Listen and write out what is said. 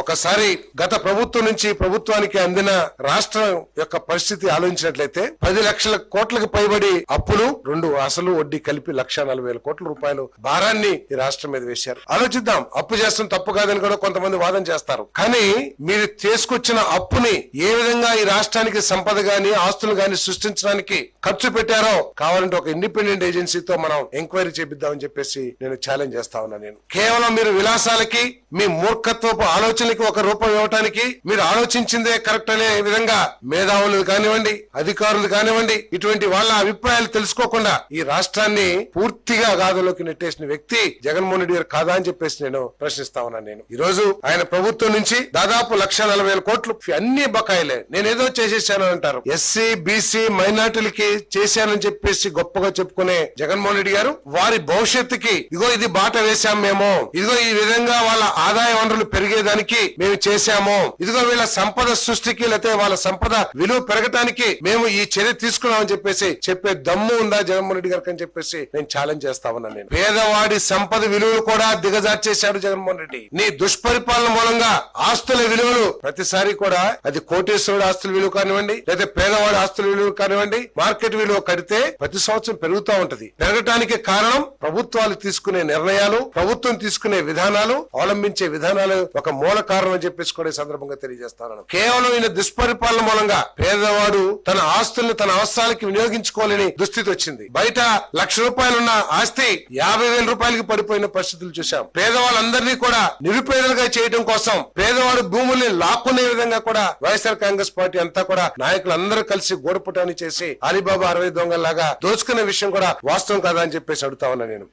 ఒకసారి గత ప్రభుత్వం నుంచి ప్రభుత్వానికి అందిన రాష్ట్రం యొక్క పరిస్థితి ఆలోచించినట్లయితే పది లక్షల కోట్లకు పైబడి అప్పులు రెండు అసలు వడ్డీ కలిపి లక్ష నలభై వేల కోట్ల రూపాయలు భారాన్ని ఈ రాష్ట్రం మీద వేశారు. ఆలోచిద్దాం అప్పు చేస్తాం తప్పు కాదని కూడా కొంతమంది వాదన చేస్తారు. కానీ మీరు తీసుకొచ్చిన అప్పుని ఏ విధంగా ఈ రాష్ట్రానికి సంపద గాని ఆస్తులు గాని సృష్టించడానికి ఖర్చు పెట్టారో కావాలంటే ఒక ఇండిపెండెంట్ ఏజెన్సీతో మనం ఎంక్వైరీ చేపిద్దామని చెప్పేసి నేను ఛాలెంజ్ చేస్తా ఉన్నా నేను. కేవలం మీరు విలాసాలకి మీ మూర్ఖత్వపు ఆలోచనలకి ఒక రూపం ఇవ్వటానికి మీరు ఆలోచించిందే కరెక్ట్ అనే విధంగా మేధావులు కానివ్వండి అధికారులు కానివ్వండి ఇటువంటి వాళ్ళ అభిప్రాయాలు తెలుసుకోకుండా ఈ రాష్ట్రాన్ని పూర్తిగా గాథలోకి నెట్టేసిన వ్యక్తి జగన్మోహన్ రెడ్డి గారు కాదా అని చెప్పేసి నేను ప్రశ్నిస్తా ఉన్నాను నేను. ఈ రోజు ఆయన ప్రభుత్వం నుంచి దాదాపు లక్ష నలభై వేల కోట్లు అన్ని బకాయిలే. నేను ఏదో చేసేసాను అంటారు. ఎస్సీ బీసీ మైనార్టీలకి చేశానని చెప్పేసి గొప్పగా చెప్పుకునే జగన్మోహన్ రెడ్డి గారు వారి భవిష్యత్తుకి ఇగో ఇది బాట వేశాం మేము. ఇదిగో ఈ విధంగా వాళ్ళ ఆదాయ వనరులు పెరిగేదానికి మేము చేశాము. ఇదిగో వీళ్ళ సంపద సృష్టికి లేకపోతే వాళ్ళ సంపద విలువ పెరగటానికి మేము ఈ చర్య తీసుకున్నామని చెప్పేసి చెప్పే దమ్ము ఉందా జగన్మోహన్ రెడ్డి గారికి అని చెప్పేసి నేను ఛాలెంజ్ చేస్తా ఉన్నాను నేను. పేదవాడి సంపద విలువలు కూడా దిగజార్చేశాడు జగన్మోహన్ రెడ్డి. నీ దుష్పరిపాలన మూలంగా ఆస్తుల విలువలు ప్రతిసారి కూడా అది కోటేశ్వరుడు ఆస్తుల విలువ కానివ్వండి లేదా పేదవాడి ఆస్తుల విలువ కానివ్వండి మార్కెట్ విలువ కడితే ప్రతి సంవత్సరం పెరుగుతూ ఉంటది. పెరగటానికి కారణం ప్రభుత్వాలు తీసుకునే నిర్ణయాలు ప్రభుత్వం తీసుకునే విధానాలు అవలంబించే విధానాలు ఒక మూల మూల కారణం అని చెప్పేసి కూడా ఈ సందర్భంగా తెలియజేస్తాను. కేవలం ఈయన దుష్పరిపాలన మూలంగా పేదవాడు తన ఆస్తుల్ని తన అవసరాలకి వినియోగించుకోలేని దుస్థితి వచ్చింది. బయట లక్ష రూపాయలున్న ఆస్తి యాభై వేల రూపాయలకి పడిపోయిన పరిస్థితులు చూశాం. పేదవాళ్ళందరినీ కూడా నిరుపేదలుగా చేయడం కోసం పేదవాడు భూముల్ని లాక్కునే విధంగా కూడా వైఎస్ఆర్ కాంగ్రెస్ పార్టీ అంతా కూడా నాయకులందరూ కలిసి గోడపుటాన్ని చేసి అలీబాబా అరవై దొంగల్లాగా దోచుకునే విషయం కూడా వాస్తవం కదా అని చెప్పేసి అడుగుతా ఉన్నా నేను.